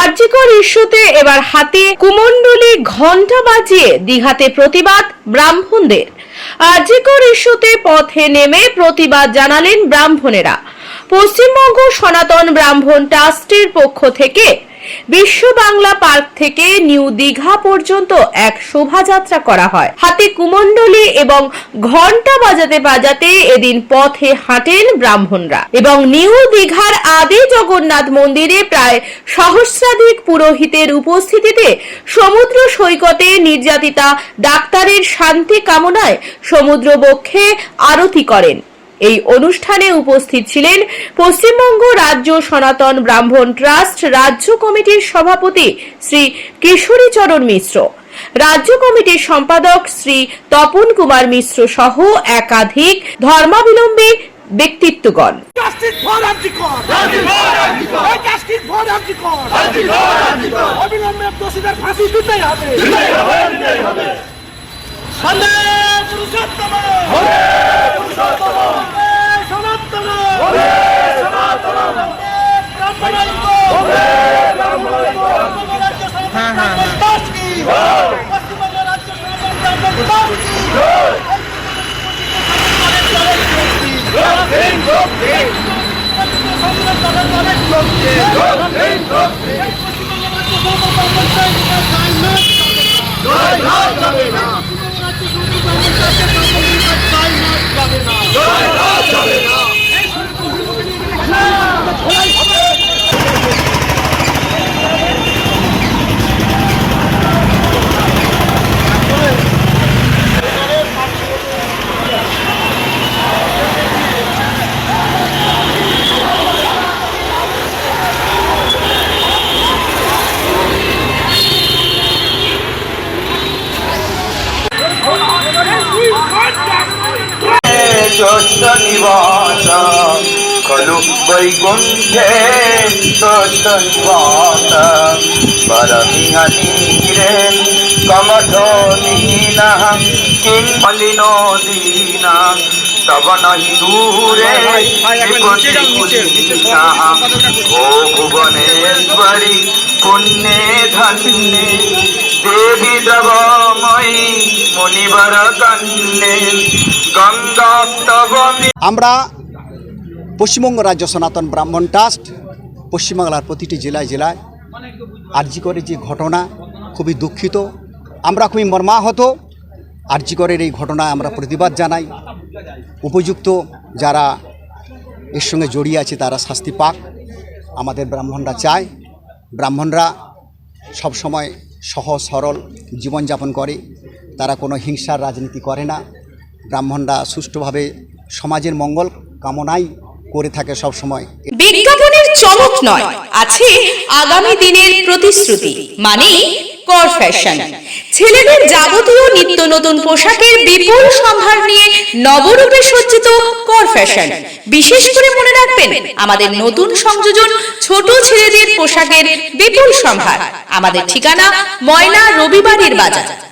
আরজিকর ইস্যুতে এবার হাতে কুমন্ডলি ঘণ্টা বাজিয়ে দিঘাতে প্রতিবাদ ব্রাহ্মণদের। আর্যিকর ইস্যুতে পথে নেমে প্রতিবাদ জানালেন ব্রাহ্মণেরা। পশ্চিমবঙ্গ সনাতন ব্রাহ্মণ ট্রাস্টের পক্ষ থেকে বিশ্ব বাংলা পার্ক থেকে নিউ দীঘা পর্যন্ত এক শোভাযাত্রা করা হয়। হাতে কুমন্ডলী এবং ঘণ্টা বাজাতে বাজাতে এদিন পথে হাঁটেন ব্রাহ্মণরা। এবং নিউ দীঘার আদি জগন্নাথ মন্দিরে প্রায় সহস্রাধিক পুরোহিতের উপস্থিতিতে সমুদ্র সৈকতে নির্যাতিতা, ডাক্তারের শান্তি কামনায় সমুদ্র বক্ষে আরতি করেন। এই অনুষ্ঠানে উপস্থিত ছিলেন পশ্চিমবঙ্গ রাজ্য সনাতন ব্রাহ্মণ ট্রাস্ট রাজ্য কমিটির সভাপতি শ্রী কিশোরী চরণ মিশ্র রাজ্য কমিটির সম্পাদক শ্রী তপন কুমার মিশ্র সহ একাধিক ধর্মাবলম্বী ব্যক্তিত্বগণ। জাস্টিস ফর আর্জিকর ওই জাস্টিস ফর আর্জিকর অবিলম্বে দোষীদের ফাঁসি দিতেই হবে বন্দে পুরুষোত্তম বন্দে সনাতন বন্দে ব্রাহ্মণৈক্য পশ্চিমবঙ্গ রাজ্য সনাতন ব্রাহ্মণ দাস কি পশ্চিমবঙ্গ রাজ্য সনাতন ব্রাহ্মণ দাস কি ষষ্ঠ নিবাস। খলু বৈকুণ্ঠে ষষ্ঠ নিবাস। পরমিহনীরে কমঠনীনা কিং মলিনোদীনা তব নহি দূরে ও ভুবনেশ্বরী পুণ্যে ধন্যে। দেবী দেবময়ী মুনিবর কন্যে আমরা পশ্চিমবঙ্গ রাজ্য সনাতন ব্রাহ্মণ ট্রাস্ট, পশ্চিমবাংলার প্রতিটি জেলায় জেলায় আরজি করে যে ঘটনা খুবই দুঃখিত। আমরা খুবই মর্মাহত। আরজি করের এই ঘটনায় আমরা প্রতিবাদ জানাই। উপযুক্ত যারা এর সঙ্গে জড়িয়ে আছে তারা শাস্তি পাক। আমাদের ব্রাহ্মণরা চায়। ব্রাহ্মণরা সবসময় সহজ সরল জীবনযাপন করে। তারা কোনো হিংসার রাজনীতি করে না। ব্রাহ্মণরা সুষ্ঠুভাবে সমাজের মঙ্গল কামনাই করে থাকে সব সময় বিজ্ঞাপনের চমক নয়, আছে আগামী দিনের প্রতিশ্রুতি মানে কর ফ্যাশন ছেলেদের যাবতীয় নিত্য নতুন পোশাকের বিপুল সম্ভার নিয়ে নবরূপে সজ্জিত কর ফ্যাশন বিশেষ করে মনে রাখবেন, আমাদের নতুন সংযোজন ছোট ছেলেদের পোশাকের বিপুল সম্ভার। আমাদের ঠিকানা ময়না রবিবারের বাজার।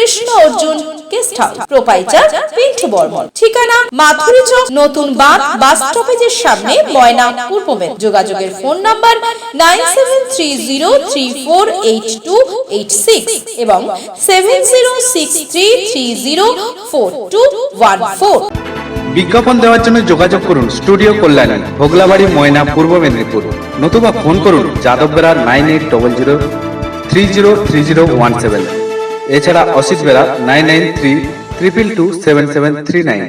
Krishna Arjun guest house proprietor Pintu Barman ঠিকানা মাথুরি চক নতুন বাঁধ বাস স্টপেজের সামনে ময়না পূর্ব মেদ যোগাযোগের phone number nine seven three zero three four eight two eight six এবং seven zero six three three zero four two one four. বিজ্ঞাপন দেওয়ার জন্য যোগাযোগ করুন স্টুডিও কল্যাণী ভোগলাবাড়ি ময়না পূর্ব মেদিনীপুর। নতুবা ফোন করুন Yadav Bera nine eight double zero three zero three zero one seven. এছাড়া Asit Bera nine nine three triple two seven seven three nine